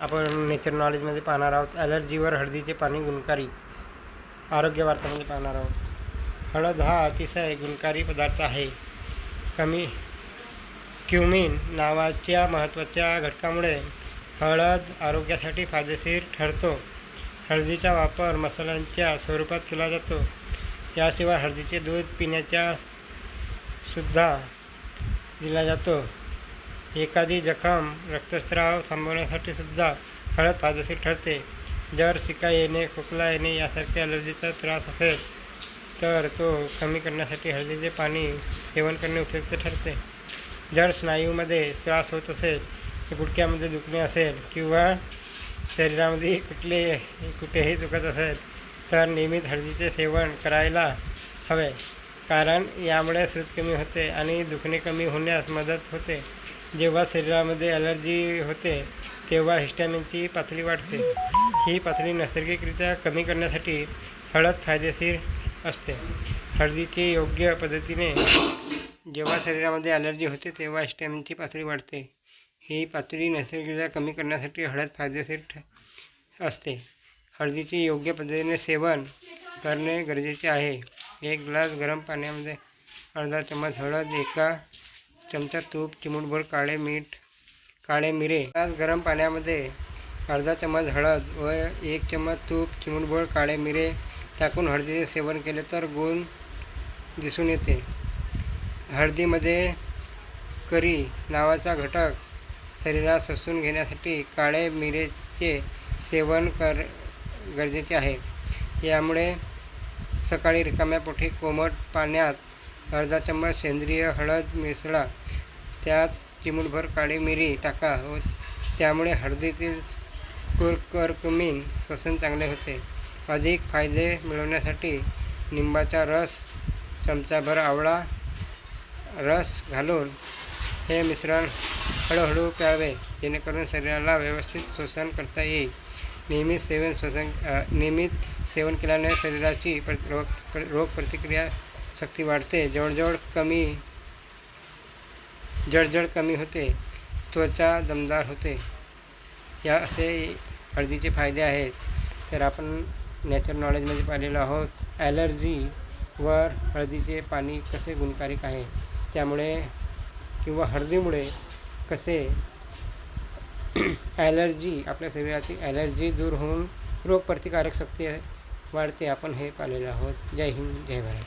आपण नेचर नॉलेजमध्ये पाहणार आहोत. ॲलर्जीवर हळदीचे पाणी गुणकारी. आरोग्य वार्तामध्ये पाहणार आहोत. हळद हा अतिशय गुणकारी पदार्थ आहे. कमी क्युमिन नावाच्या महत्त्वाच्या घटकामुळे हळद आरोग्यासाठी फायदेशीर ठरतो. हळदीचा वापर मसाल्यांच्या स्वरूपात केला जातो. याशिवाय हळदीचे दूध पिण्याच्या सुद्धा दिला जातो. एखादी जखम रक्तस्राव थांबवण्यासाठी सुद्धा हळद फायदेशीर ठरते. जर शिका येणे खोकला येणे यासारख्या ॲलर्जीचा त्रास असेल तर तो कमी करण्यासाठी हळदीचे पाणी सेवन करणे उपयुक्त ठरते. जर स्नायूमध्ये त्रास होत असेल गुडक्यामध्ये दुखणे असेल किंवा शरीरामध्ये कुठले कुठेही दुखत असेल तर नियमित हळदीचे सेवन करायला हवे. कारण यामुळे सूज कमी होते आणि दुखणे कमी होण्यास मदत होते. जेव्हा शरीरामध्ये ॲलर्जी होते तेव्हा हिस्टॅमिनची पातळी वाढते. ही पातळी नैसर्गिकरित्या कमी करण्यासाठी हळद फायदेशीर असते. हळदीची योग्य पद्धतीने जेव्हा शरीरामध्ये ॲलर्जी होते तेव्हा हिस्टॅमिनची पातळी वाढते. ही पातळी नैसर्गिकरित्या कमी करण्यासाठी हळद फायदेशीर ठ असते. हळदीचे योग्य पद्धतीने सेवन करणे गरजेचे आहे. एक ग्लास गरम पाण्यामध्ये अर्धा चम्मच हळद एका चमचा तूप चिमूटभर काळे मीठ काळे मिरे. तास गरम पाण्यामध्ये अर्धा चम्मच हळद व एक चम्मच तूप चिमूटभर काळे मिरे टाकून हळदीचे सेवन केले तर गुण दिसून येते. हळदीमध्ये करी नावाचा घटक शरीरात सोसून घेण्यासाठी काळे मिरेचे सेवन कर गरजेचे आहे. यामुळे सकाळी रिकाम्या पोटी कोमट पाण्यात अर्धा चम्मच सेंद्रिय हळद मिसळा त्यात चिमूटभर काळी मिरी टाका व त्यामुळे हळदीतील कुरकुरकुमीन श्वसन चांगले होते. अधिक फायदे मिळवण्यासाठी लिंबाचा रस चमचाभर आवळा रस घालून हे मिश्रण हळूहळू प्यावे जेणेकरून शरीराला व्यवस्थित श्वसन करता येईल. नियमित सेवन श्वसन नियमित सेवन केल्याने शरीराची प्र रोग प्र रोगप्रतिक्रिया शक्ती वाढते जवळजवळ कमी जळजळ कमी होते त्वचा दमदार होते। या असे हळदीचे फायदे आहेत। तर आपण नॅचर नॉलेजमध्ये पाहिलेलो आहोत ॲलर्जीवर हळदीचे पाणी कसे गुणकारिक आहे? त्यामुळे किंवा हळदीमुळे कसे ॲलर्जी आपल्या शरीरातील ॲलर्जी दूर होऊन रोगप्रतिकारक शक्ती वाढते आपण हे पाहिलेलं आहोत. जय हिंद जय भारत.